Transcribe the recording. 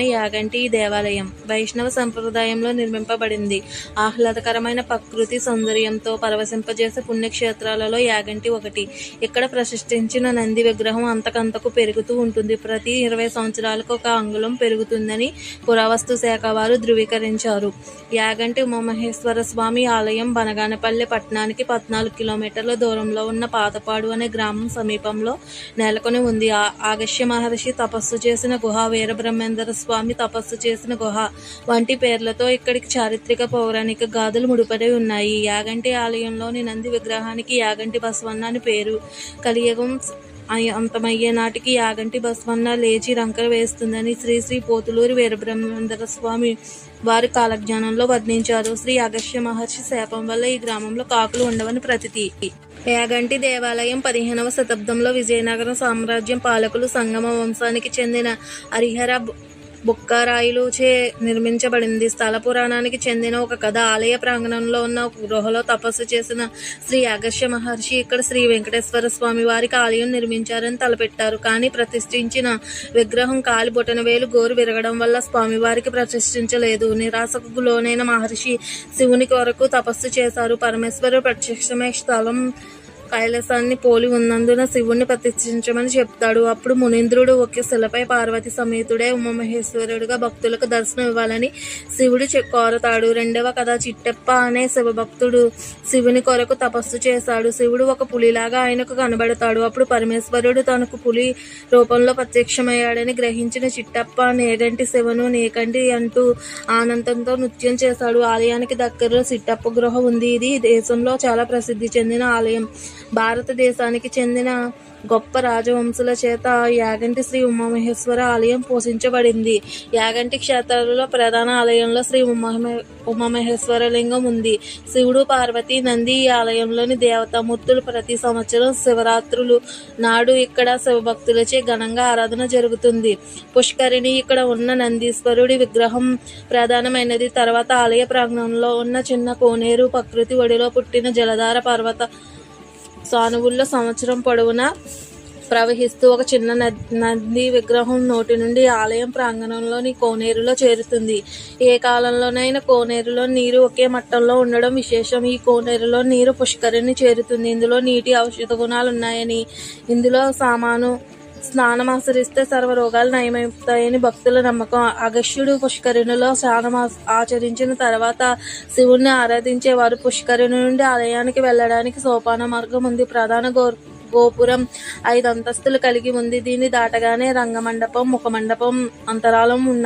యాగంటి ఈ దేవాలయం వైష్ణవ సంప్రదాయంలో నిర్మింపబడింది. ఆహ్లాదకరమైన ప్రకృతి సౌందర్యంతో పరవశింపజేసే పుణ్యక్షేత్రాలలో యాగంటి ఒకటి. ఇక్కడ ప్రతిష్ఠించిన నంది విగ్రహం అంతకంతకు పెరుగుతూ ఉంటుంది. ప్రతి ఇరవై సంవత్సరాలకు ఒక అంగుళం పెరుగుతుందని పురావస్తు శాఖ వారు ధృవీకరించారు. యాగంటి ఉమామహేశ్వర స్వామి ఆలయం బనగానపల్లె పట్టణానికి పద్నాలుగు కిలోమీటర్ల దూరంలో ఉన్న పాతపాడు అనే గ్రామం సమీపంలో నెలకొని ఉంది. ఆ- మహర్షి తపస్సు చేసిన గుహ వీరబ్రహ్మేంద్ర స్వామి తపస్సు చేసిన గుహ. వంటి పేర్లతో ఇక్కడికి చారిత్రక పౌరాణిక గాథలు ముడిపడి ఉన్నాయి. యాగంటి ఆలయంలోని నంది విగ్రహానికి యాగంటి బసవన్న అని పేరు. కలియుగం అయ- అంతమయ్యే నాటికి యాగంటి బసవన్న లేచి రంకర వేస్తుందని శ్రీ శ్రీ పోతులూరి వీరబ్రహ్మేంద్ర స్వామి వారి కాలజ్ఞానంలో వర్ణించారు. శ్రీ అగస్య మహర్షి శాపం వల్ల ఈ గ్రామంలో కాకులు ఉండవని ప్రతితి. యాగంటి దేవాలయం పదిహేనవ శతాబ్దంలో విజయనగరం సామ్రాజ్యం పాలకులు సంగమ వంశానికి చెందిన హరిహర బుక్కారాయులు చే నిర్మించబడింది. స్థల పురాణానికి చెందిన ఒక కథ ఆలయ ప్రాంగణంలో ఉన్న ఒక గృహలో తపస్సు చేసిన శ్రీ అగస్య మహర్షి ఇక్కడ శ్రీ వెంకటేశ్వర స్వామి వారికి ఆలయం నిర్మించారని తలపెట్టారు. కానీ ప్రతిష్ఠించిన విగ్రహం కాలి బొటనవేలు గోరు విరగడం వల్ల స్వామివారికి ప్రతిష్ఠించలేదు. నిరాశకు లోనైన మహర్షి శివుని కొరకు తపస్సు చేశారు. పరమేశ్వరు ప్రత్యక్షమే స్థలం కైలాసాన్ని పోలి ఉన్నందున శివుణ్ణి ప్రతిష్ఠించమని చెప్తాడు. అప్పుడు మునీంద్రుడు ఒకే శిలపై పార్వతి సమేతుడే ఉమామహేశ్వరుడుగా భక్తులకు దర్శనం ఇవ్వాలని శివుడు చె- కోరతాడు. రెండవ కథ చిట్టెప్ప అనే శివభక్తుడు శివుని కొరకు తపస్సు చేశాడు. శివుడు ఒక పులిలాగా ఆయనకు కనబడతాడు. అప్పుడు పరమేశ్వరుడు తనకు పులి రూపంలో ప్రత్యక్షమయ్యాడని గ్రహించిన చిట్టప్ప నేగంటి శివను నేకంటి అంటూ ఆనందంతో నృత్యం చేశాడు. ఆలయానికి దగ్గరలో చిట్టప్ప గృహ ఉంది. ఇది దేశంలో చాలా ప్రసిద్ధి చెందిన ఆలయం. భారతదేశానికి చెందిన గొప్ప రాజవంశుల చేత యాగంటి శ్రీ ఉమామహేశ్వర ఆలయం పోషించబడింది. యాగంటి క్షేత్రాలలో ప్రధాన ఆలయంలో శ్రీ ఉమామ ఉమామహేశ్వర లింగం ఉంది. శివుడు పార్వతి నంది ఈ ఆలయంలోని దేవతామూర్తులు ప్రతి సంవత్సరం శివరాత్రులు నాడు ఇక్కడ శివభక్తులచే ఘనంగా ఆరాధన జరుగుతుంది. పుష్కరిణి ఇక్కడ ఉన్న నందీశ్వరుడి విగ్రహం ప్రధానమైనది. తర్వాత ఆలయ ప్రాంగణంలో ఉన్న చిన్న కోనేరు ప్రకృతి ఒడిలో పుట్టిన జలధార పర్వత సానువుల్లో సంవత్సరం పొడవునా ప్రవహిస్తూ ఒక చిన్న నది నంది విగ్రహం నోటి నుండి ఆలయం ప్రాంగణంలోని కోనేరులో చేరుతుంది. ఏ కాలంలోనైనా కోనేరులో నీరు ఒకే మట్టంలో ఉండడం విశేషం. ఈ కోనేరులో నీరు పుష్కరిణి చేరుతుంది. ఇందులో నీటి ఔషధ గుణాలు ఉన్నాయని ఇందులో సామాను స్నానం ఆచరిస్తే సర్వ రోగాలు నయమవుతాయని భక్తుల నమ్మకం. అగస్యుడు పుష్కరిణిలో స్నానం ఆచరించిన తర్వాత శివుణ్ణి ఆరాధించే వారు పుష్కరిణి నుండి ఆలయానికి వెళ్ళడానికి సోపాన మార్గం ఉంది. ప్రధాన గో గోపురం ఐదు అంతస్తులు కలిగి ఉంది. దీన్ని దాటగానే రంగమండపం ముఖమండపం అంతరాలం ఉన్నాయి.